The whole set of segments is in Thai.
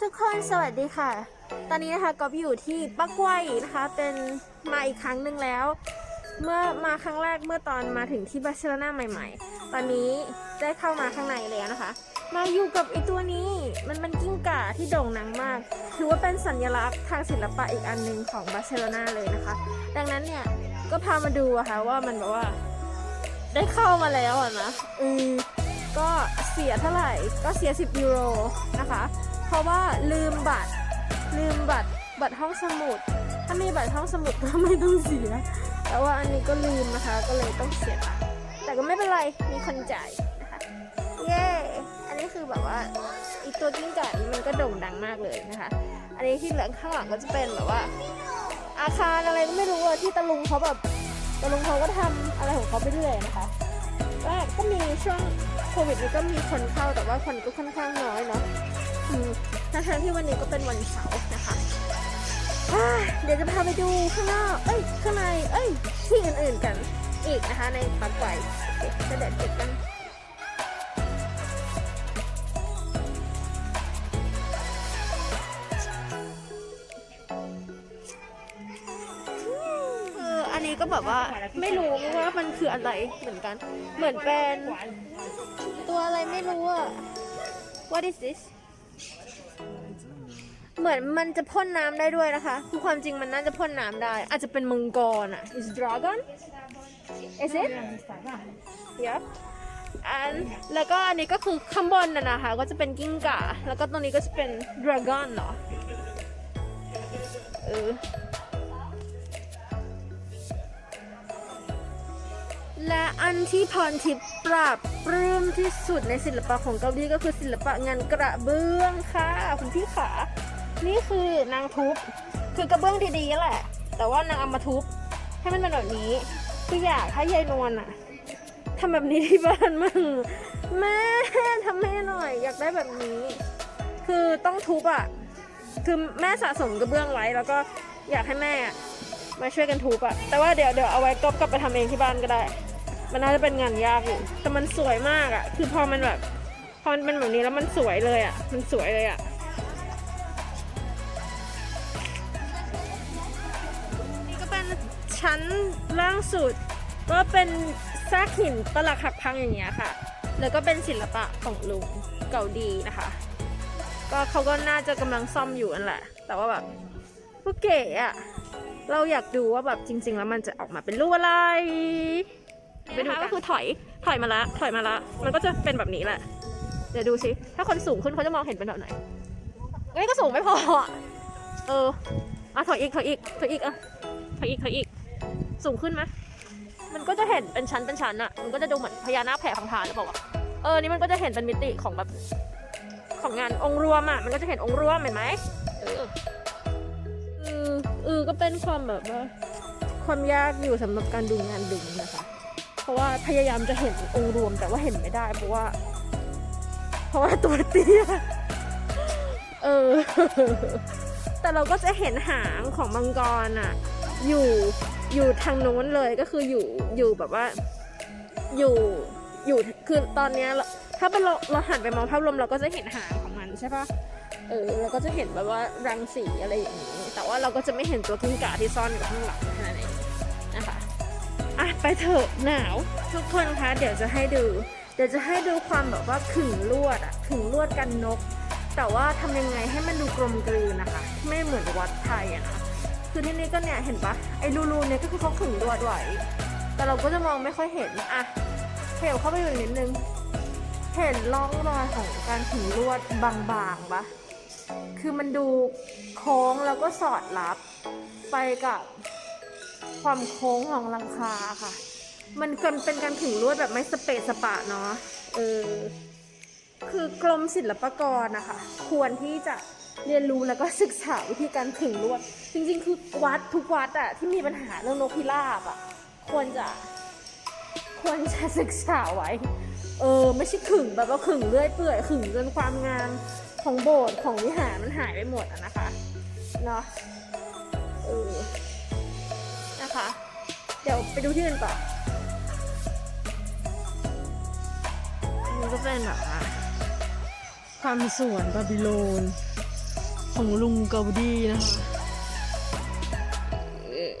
ทุกคนสวัสดีค่ะ ตอนนี้นะคะก๊อฟอยู่ที่ปักไวยนะคะ เป็นมาอีกครั้งหนึ่งแล้ว เมื่อมาครั้งแรกเมื่อตอนมาถึงที่บาร์เซโลนาใหม่ๆ ตอนนี้ได้เข้ามาข้างในแล้วนะคะ มาอยู่กับไอตัวนี้มันเป็นกิ้งก่าที่โด่งดังมาก ถือว่าเป็นสัญลักษณ์ทางศิลปะอีกอันหนึ่งของบาร์เซโลนาเลยนะคะ ดังนั้นเนี่ยก็พามาดูอะค่ะว่ามันแบบว่า ได้เข้ามาแล้วอะนะอือก็เสียเท่าไหร่ก็เสีย 10 ยูโรนะคะ ราะว่าลืมบัตร ลืมบัตร บัตรห้องสมุด ถ้ามีบัตรห้องสมุดก็ไม่ต้องเสีย แต่ว่าอันนี้ก็ลืมนะคะ ก็เลยต้องเสียตังค์แต่ก็ไม่เป็นไร มีคนจ่ายนะคะ เย้ อันนี้คือแบบว่าอีกตัวกิ้งก่านี้มันก็โด่งดังมากเลยนะคะ อันนี้ที่เหลือข้างหลังก็จะเป็นแบบว่า อาคารอะไรก็ไม่รู้อะที่ตะลุงเขาแบบตะลุงเขาก็ทำอะไรของเขาไปเรื่อยนะคะแรกก็มีช่วงโควิดนี้ก็มีคนเข้าแต่ว่าคนก็ค่อนข้างน้อย ทั้งที่วันนี้ก็เป็นวันเสาร์นะคะเดี๋ยวจะพาไปดูข้างนอก เอ้ย ข้างใน เอ้ย ที่อื่นๆกันอีกนะคะในปักไก่จะเด็ดเด็ดกันคืออันนี้ก็แบบว่าไม่รู้ว่ามันคืออะไรเหมือนกัน เหมือนเป็น ตัวอะไรไม่รู้อะ What is this เหมือนมันจะพ่นน้ำได้ด้วยนะคะคือความจริงมันน่าจะพ่นน้ำได้ อาจจะเป็นมังกรอะ is dragon is it yep อันแล้วก็อันนี้ก็คือข้างบนน่ะนะคะ ก็จะเป็นกิ้งก่า แล้วก็ตรงนี้ก็จะเป็น dragon เหรอ เออ และอันที่พรทิพย์ปราบ ปลื้มที่สุดในศิลปะของเกาหลีก็คือศิลปะงานกระเบื้องค่ะคุณพี่ขานี่คือนางทุบคือกระเบื้องดีๆแหละ แต่ว่านางเอามาทุบให้มันเป็นแบบนี้คืออยากให้ยายนวลอะทำแบบนี้ที่บ้านมั่งแม่ทำแม่หน่อย อยากได้แบบนี้ คือต้องทุบอะคือแม่สะสมกระเบื้องไว้ แล้วก็อยากให้แม่มาช่วยกันทุบอะแต่ว่าเดี๋ยวเดี๋ยวเอาไว้กอบกลับไปทำเองที่บ้านก็ได้ มันน่าจะเป็นงานยากอยู่ แต่มันสวยมากอะคือพอมันแบบ พอมันเป็นแบบนี้แล้วมันสวยเลยอะมันสวยเลยอะนี่ก็เป็นชั้นล่างสุด ก็เป็นซากหินปลักหักพังอย่างเงี้ยค่ะ แล้วก็เป็นศิลปะของลุงเก่าดีนะคะ ก็เขาก็น่าจะกำลังซ่อมอยู่นั่นแหละ แต่ว่าแบบก็เก๋อะเราอยากดูว่าแบบจริง ๆ แล้วมันจะออกมาเป็นรูปอะไร ไปดูก็คือถอยถอยมาละถอยมาละมันก็จะเป็นแบบนี้แหละ เดี๋ยวดูสิถ้าคนสูงขึ้นเขาจะมองเห็นเป็นแบบไหนเอ้ยก็สูงไม่พออะเอออะถอยอีกถอยอีกถอยอีกอะถอยอีกถอยอีก สูงขึ้นไหมมันก็จะเห็นเป็นชั้นเป็นชั้นอะมันก็จะดูเหมือนพญานาคแผ่พังพานหรือเปล่าวะเออนี่มันก็จะเห็นเป็นมิติของแบบของงานองค์รวมอะมันก็จะเห็นองค์รวมเห็นไหมเออเออเออก็เป็นความแบบว่าความยากอยู่สำหรับการดูงานดึงนะคะ เพราะว่าพยายามจะเห็นองค์รวมแต่ว่าเห็นไม่ได้ เพราะว่า เพราะว่าตัวเตี้ยเออ แต่เราก็จะเห็นหางของมังกรอะอยู่อยู่ทางโน้นเลยก็คืออยู่อยู่แบบว่า อยู่อยู่คือตอนเนี้ยเราถ้าเป็นเราเราหันไปมองภาพรวมเราก็จะเห็นหางของมันใช่ปะเออเราก็จะเห็นแบบว่ารังสีอะไรอย่างนี้ แต่ว่าเราก็จะไม่เห็นตัวกิ้งก่าที่ซ่อนอยู่ข้างหลังแค่นั้นเองน อะไปเถอะหนาว ทุกคนคะเดี๋ยวจะให้ดู เดี๋ยวจะให้ดูความแบบว่าขึงลวดอะขึงลวดกันนก แต่ว่าทำยังไงให้มันดูกลมกลืนนะคะ ไม่เหมือนวัดไทยอะนะคือที่นี่ก็เนี่ยเห็นปะไอ้รูๆเนี่ยก็คือเขาขึงลวดไว้แต่เราก็จะมองไม่ค่อยเห็นอะเขยับเข้าไปอยู่นิดนึง เห็นร่องรอยของการขึงลวดบางๆปะคือมันดูโค้งแล้วก็สอดรับไปกับ ความโค้งของหลังคาค่ะ มันกันเป็นการขึงลวดแบบไม่สเปซสปะเนาะเออคือกรมศิลปากรนะคะ ควรที่จะเรียนรู้แล้วก็ศึกษาวิธีการขึงลวด จริงๆ คือวัดทุกวัดอะที่มีปัญหาเรื่องนกพิราบอะควรจะควรจะศึกษาไว้ เออ ไม่ใช่ขึงแบบว่าขึงเรื่อยเปื่อยขึงจนความงามของโบสถ์ของวิหารมันหายไปหมดอะนะคะ เนาะเออ นะคะ เดี๋ยวไปดูที่อื่นต่ออันนี้ก็เป็นแบบว่าความสวนบาบิโลน ของลุงเกาดีนะคะเออ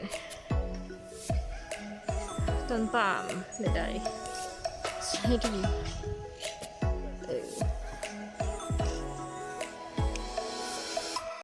ต้นปาล์มใดๆให้ดู